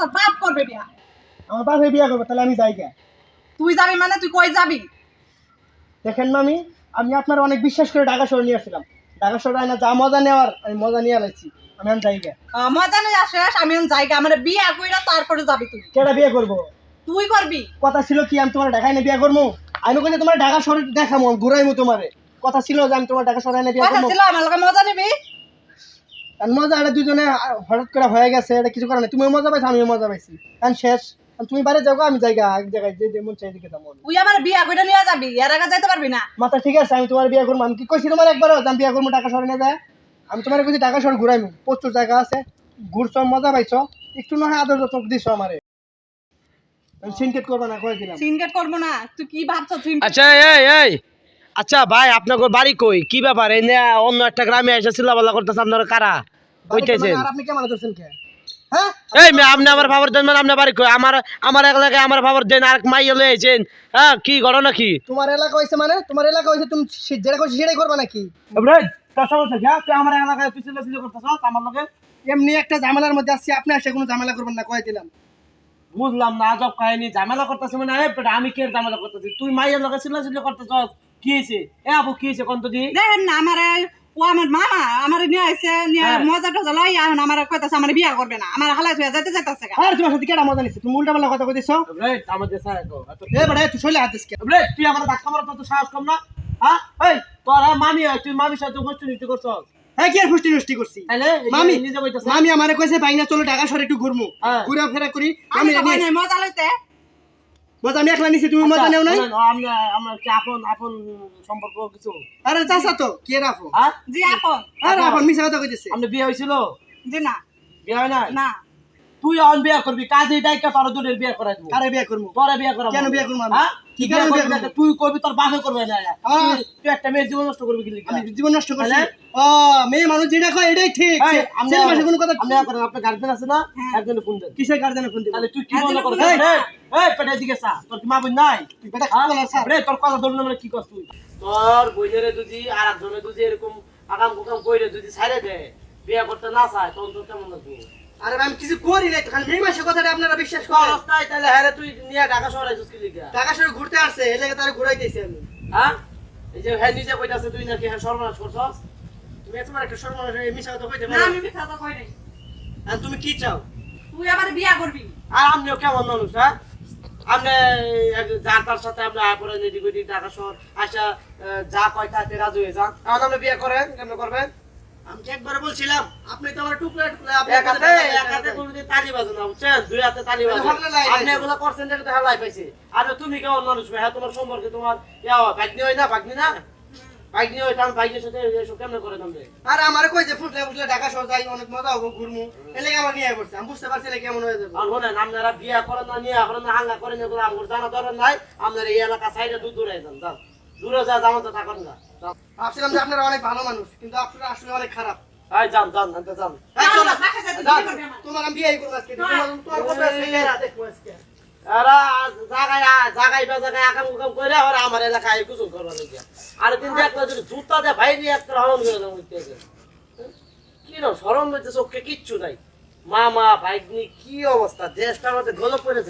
তোর বাপ করবে বিয়া? আমার বাপে বিয়ে করব তাহলে আমি যাই কে? তুই যাবি মানে তুই কই যাবি? দেখেন মামি আমি আপনার অনেক বিশ্বাস করে ঢাকা শহর নিয়ে আসছিলাম। ঢাকা শহরে আয়না যা মজা নেওয়ার আমি মজা নিয়ে আলাইছি আমি যাই কে? আসিস আমি এখন জায়গা আমার বিয়া কইরা তারপরে যাবি তুই। কেটা বিয়ে করব? তুই করবি? কথা ছিল কি আমি তোমার ঢাকায় এনে বিয়ে করব আমি কইছে তোমার ঢাকা শহরে দেখামো ঘুরাইমু তোমারে। কথা ছিল যে আমি তোমার ঢাকা শহরে এনে বিয়ে কথা করব ছিল আমার লগে মজা নিবি? মজা এটা দুজনে হঠাৎ করে হয়ে গেছে এটা কিছু করার নেই। তুমিও মজা পাইছো আমিও মজা পাইছি। কারণ শেষ তুমি বাইরে যাও গো, আমি জায়গা এক জায়গায় যে যে মন চাই দিকে তেমন তুই আমার বিয়া কইরা নিয়ে যাবি এর আগে যাইতে পারবি না? মাথা ঠিক আছে আমি তোমার বিয়ে করব। আমি কি কইছি তোমার একবারও? যে আমি বিয়ে করব ঢাকা শহরে নিয়ে যায়? আমি তোমার কইছি ঢাকা শহর ঘুরাইমু। প্রচুর জায়গা আছে ঘুরছো মজা পাইছো। একটু নয় আদর যত্ন দিছো আমারে। আমি সিনকেট করব না কয়ে দিলাম। সিনগেট করব না তুই কি ভাবছ তুই আচ্ছা এই এই! আচ্ছা ভাই আপনাকে বাড়ি কই? কি ব্যাপার? এই নিয়ে অন্য একটা গ্রামে এসে চিল্লাপাল্লা করতেছে আপনারা কারা? কইতেছেন। আপনি কেমন কে? হ্যাঁ? এই আপনি আমার ফাবর দেন মানে আপনার বাড়ি কই? আমার আমার এলাকায় আমার ফাবর দেন আর মাই হলে এসেছেন হ্যাঁ কি ঘটনা কি? তোমার এলাকা হয়েছে মানে? তোমার এলাকা হয়েছে তুমি যেটা করছ সেটাই করবা নাকি? ভাই তোর সমস্যা কি? তুই আমার এলাকায় করতেছ আমার লগে? এমনি একটা ঝামেলার মধ্যে আসছি আপনি আসে কোনো ঝামেলা করবেন না কয়ে দিলাম। বুঝলাম না আজব কাহিনী ঝামেলা করতেছে মানে এই বেটা, আমি কে ঝামেলা করতেছি? তুই মাইয়ের লগে চিল্লা চিল্লি করতেছ কি হয়েছে এ আবু কি হয়েছে কোন তো দি? দেখেন না আমার ও আমার মামা আমার নিয়ে আইছে নিয়ে হ্যাঁ। মজা টজা লই এখন আমার কইতাছে আমার বিয়া করবে না আমার হালাই থুয়া যাইতে যাইতাছে। আর তোমার সাথে কেটা মজা নিচ্ছে তুমি উল্টা পাল্টা কথা কইতেছো? রে আমাদের স্যার এত এ বেটা তুই শৈলে হাত দিসকে রে তুই আমার ধাক্কা মারা তো সাহস কম না? হ্যাঁ? এই তোর হ্যাঁ মামি তুই মামির সাথে গোষ্ঠী নৃত্য করছস? হ্যাঁ কি আর ফুষ্টি নষ্টি করছি? মামি মামি আমারে কইছে বাইনা চলো ঢাকা শহরে একটু ঘুরমু। হ্যাঁ। ঘুরা ফেরা করি। আমি মজা লইতে। মজা আমি একলা নিছি তুমি মজা নেও নাই? আমি আমরা আমরা কি আপন আপন সম্পর্ক কিছু? আরে চাচা তো কে রাখো হ্যাঁ? জি আপন। আরে আপন মিছা কথা কইতেছে। আমরা বিয়ে হয়েছিল জি না। বিয়ে হয় না না। তুই অন বিয়ে করবি কাজে দায়িত্ব তোর দুটোর বিয়ে করাই দিব। আরে বিয়ে করব? তোরে বিয়ে করাবো। কেন বিয়ে করব আমি? হ্যাঁ? কি কি কারণে বিয়ে করবি তুই করবি তোর বাপে করবে না তুই- তুই একটা মেয়ের জীবন নষ্ট করবি কি আমি জীবন নষ্ট করছি। ও মেয়ে মানুষ যেটা কয় এটাই ঠিক। আমরা- ছেলে মানুষের কোনো কথা আমরা করেন, আপনার গার্জেন আছে না? হ্যাঁ। একজনে ফোন দেন কিসের গার্জেনে ফোন দিবে? তাহলে তুই কি মনে করছিস এই পেটের দিকে চা। তোর কি মা বোন নাই? বেটা হ্যাঁ? কি বলার স্যার রে, তোর কথা ধরলে মানে কি করছ? তুই তোর বইনের যদি আর একজনে যদি এরকম আগাম কুকাম কইরে যদি ছাইড়ে দেয় বিয়ে করতে না চায় তখন তোর কেমন লাগবে? আরে আমি কিছু করি নাই খালি মেয়ে মাসের কথাটা আপনারা বিশ্বাস করেন। তাহলে হ্যাঁ তুই নিয়ে ঢাকা শহরে আইছিস কি লিগা? ঢাকা শহরে ঘুরতে আসছে এর লেগে তারা ঘুরাইতেছি আমি। হ্যাঁ? এই যে হ্যাঁ নিজে কইতাছে তুই নাকি হ্যাঁ সর্বনাশ করছস? তুমি তোমার একটা সর্বনাশ মিশা কথা কইতে না আমি কথা কই নাই। আর তুমি কি চাও? তুই আমার বিয়া করবি। আর আপনিও কেমন মানুষ হ্যাঁ? আপনি যার তার সাথে আয় করেন এদিক ওদিক ঢাকা শহর আসা যা কয় তাতে রাজু হয়ে যান। এখন আপনি বিয়ে করেন কেমন করবেন? আমি একবার বলছিলাম আপনি তো আমার টুকরা টুকরা আপনি এক হাতে এক হাতে। কোনোদিন তালি বাজে না বুঝছেন? দুই হাতে তালি বাজে। আপনি এগুলো করছেন দেখে তো পাইছে। আর তুমি কেমন মানুষ ভাই হ্যাঁ তোমার সম্পর্কে তোমার ইয়া ভাগ্নি হয় না ভাগ্নি না? ভাগ্নি হয় কারণ ভাগ্নির সাথে এসব কেমন করে তুমি আর আমার কই যে ফুটলে ফুটলে ঢাকা শহর যাই অনেক মজা হব ঘুরমু। এর লেগে আমার নিয়ে পড়ছে আমি বুঝতে পারছি এলে কেমন হয়ে যাবে। আর শোনেন আপনারা বিয়ে করেন না নিয়ে করেন না হাঙ্গা করেন এগুলো আমার জানা দরকার নাই। আপনারা এই এলাকা সাইডে দূর দূরে যান যান। দূরে যা জামাতে থাকেন না। যান। ভাবছিলাম যে আপনারা অনেক ভালো মানুষ কিন্তু আপনারা আসলে অনেক খারাপ। এই যান যান আনতে যান। এই চলো না, বাসায় যাইতে যান। বিয়ে করবি আমার। তোমার আমি বিয়ে করব আজকে। তোমার তোমার কত আছে। এরা দেখব আজকে। এরা জাগায় জাগায় বা জাগায় আকাম উকাম করে আর আমার এলাকায় কুসুম লাগিয়া। আর দিন দেখলে যদি জুতা দিয়ে বাইরে একটা হরণ করে দেবো কি না সরম হইতে চোখে কিচ্ছু নাই। মামা ভাইগনি কি অবস্থা? দেশটা আমাদের গলপ করে।